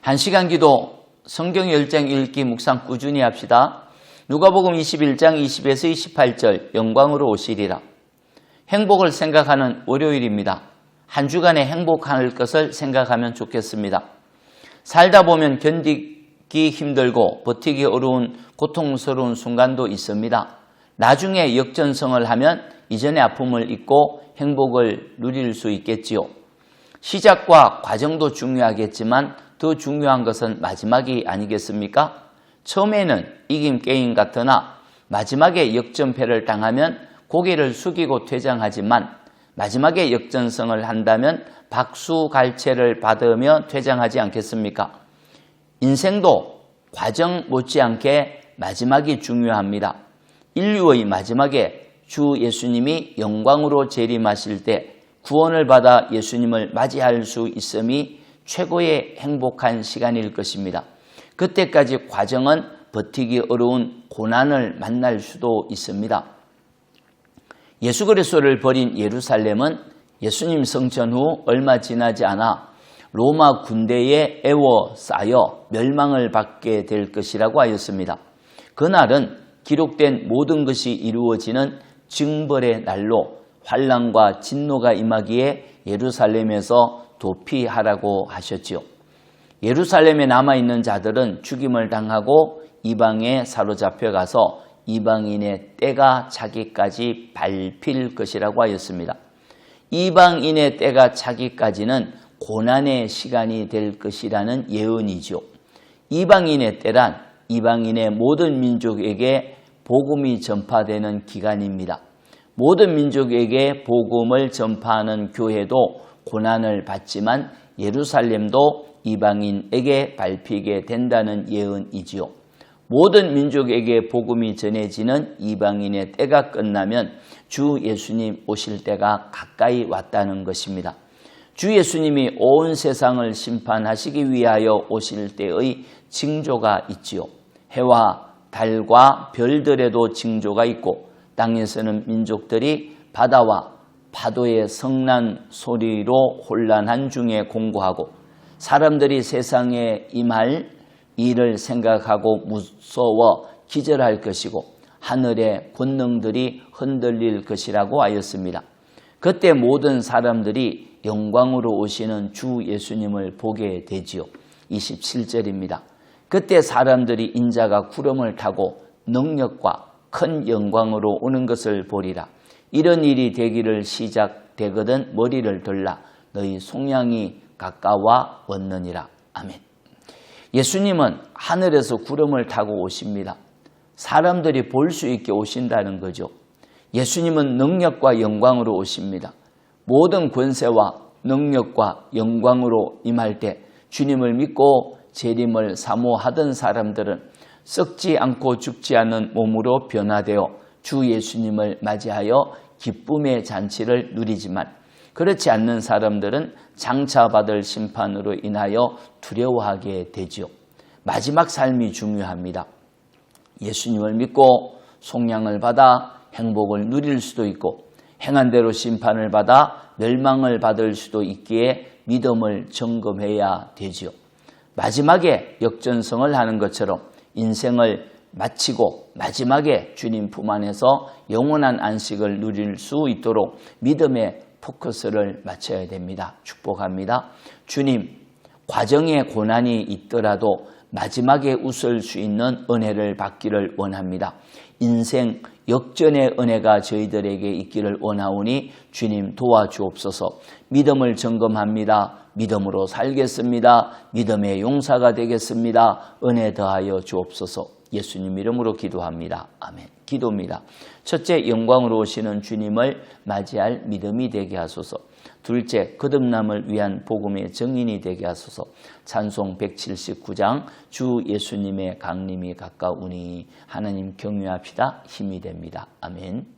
한 시간 기도 성경 열장 읽기 묵상 꾸준히 합시다. 누가복음 21장 20에서 28절 영광으로 오시리라. 행복을 생각하는 월요일입니다. 한 주간의 행복할 것을 생각하면 좋겠습니다. 살다 보면 견디기 힘들고 버티기 어려운 고통스러운 순간도 있습니다. 나중에 역전성을 하면 이전의 아픔을 잊고 행복을 누릴 수 있겠지요. 시작과 과정도 중요하겠지만 더 중요한 것은 마지막이 아니겠습니까? 처음에는 이김 게임 같으나 마지막에 역전패를 당하면 고개를 숙이고 퇴장하지만 마지막에 역전성을 한다면 박수갈채를 받으며 퇴장하지 않겠습니까? 인생도 과정 못지않게 마지막이 중요합니다. 인류의 마지막에 주 예수님이 영광으로 재림하실 때 구원을 받아 예수님을 맞이할 수 있음이 최고의 행복한 시간일 것입니다. 그때까지 과정은 버티기 어려운 고난을 만날 수도 있습니다. 예수 그리스도를 버린 예루살렘은 예수님 성천 후 얼마 지나지 않아 로마 군대에 애워싸여 멸망을 받게 될 것이라고 하였습니다. 그날은 기록된 모든 것이 이루어지는 증벌의 날로 환란과 진노가 임하기에 예루살렘에서 도피하라고 하셨지요. 예루살렘에 남아 있는 자들은 죽임을 당하고 이방에 사로잡혀 가서 이방인의 때가 차기까지 밟힐 것이라고 하였습니다. 이방인의 때가 차기까지는 고난의 시간이 될 것이라는 예언이죠. 이방인의 때란 이방인의 모든 민족에게 복음이 전파되는 기간입니다. 모든 민족에게 복음을 전파하는 교회도 고난을 받지만 예루살렘도 이방인에게 밟히게 된다는 예언이지요. 모든 민족에게 복음이 전해지는 이방인의 때가 끝나면 주 예수님 오실 때가 가까이 왔다는 것입니다. 주 예수님이 온 세상을 심판하시기 위하여 오실 때의 징조가 있지요. 해와 달과 별들에도 징조가 있고 땅에서는 민족들이 바다와 파도의 성난 소리로 혼란한 중에 공고하고 사람들이 세상에 임할 일을 생각하고 무서워 기절할 것이고 하늘의 권능들이 흔들릴 것이라고 하였습니다. 그때 모든 사람들이 영광으로 오시는 주 예수님을 보게 되지요. 27절입니다. 그때 사람들이 인자가 구름을 타고 능력과 큰 영광으로 오는 것을 보리라. 이런 일이 되기를 시작되거든 머리를 들라. 너희 송양이 가까워 왔느니라. 아멘. 예수님은 하늘에서 구름을 타고 오십니다. 사람들이 볼 수 있게 오신다는 거죠. 예수님은 능력과 영광으로 오십니다. 모든 권세와 능력과 영광으로 임할 때 주님을 믿고 재림을 사모하던 사람들은 썩지 않고 죽지 않는 몸으로 변화되어 주 예수님을 맞이하여 기쁨의 잔치를 누리지만 그렇지 않는 사람들은 장차 받을 심판으로 인하여 두려워하게 되지요. 마지막 삶이 중요합니다. 예수님을 믿고 속량을 받아 행복을 누릴 수도 있고 행한 대로 심판을 받아 멸망을 받을 수도 있기에 믿음을 점검해야 되지요. 마지막에 역전성을 하는 것처럼 인생을 마치고 마지막에 주님 품 안에서 영원한 안식을 누릴 수 있도록 믿음의 포커스를 맞춰야 됩니다. 축복합니다. 주님, 과정에 고난이 있더라도 마지막에 웃을 수 있는 은혜를 받기를 원합니다. 인생 역전의 은혜가 저희들에게 있기를 원하오니 주님 도와주옵소서 믿음을 점검합니다. 믿음으로 살겠습니다. 믿음의 용사가 되겠습니다. 은혜 더하여 주옵소서 예수님 이름으로 기도합니다. 아멘. 기도입니다. 첫째, 영광으로 오시는 주님을 맞이할 믿음이 되게 하소서. 둘째, 거듭남을 위한 복음의 정인이 되게 하소서. 찬송 179장 주 예수님의 강림이 가까우니 하나님 경유합시다. 힘이 됩니다. 아멘.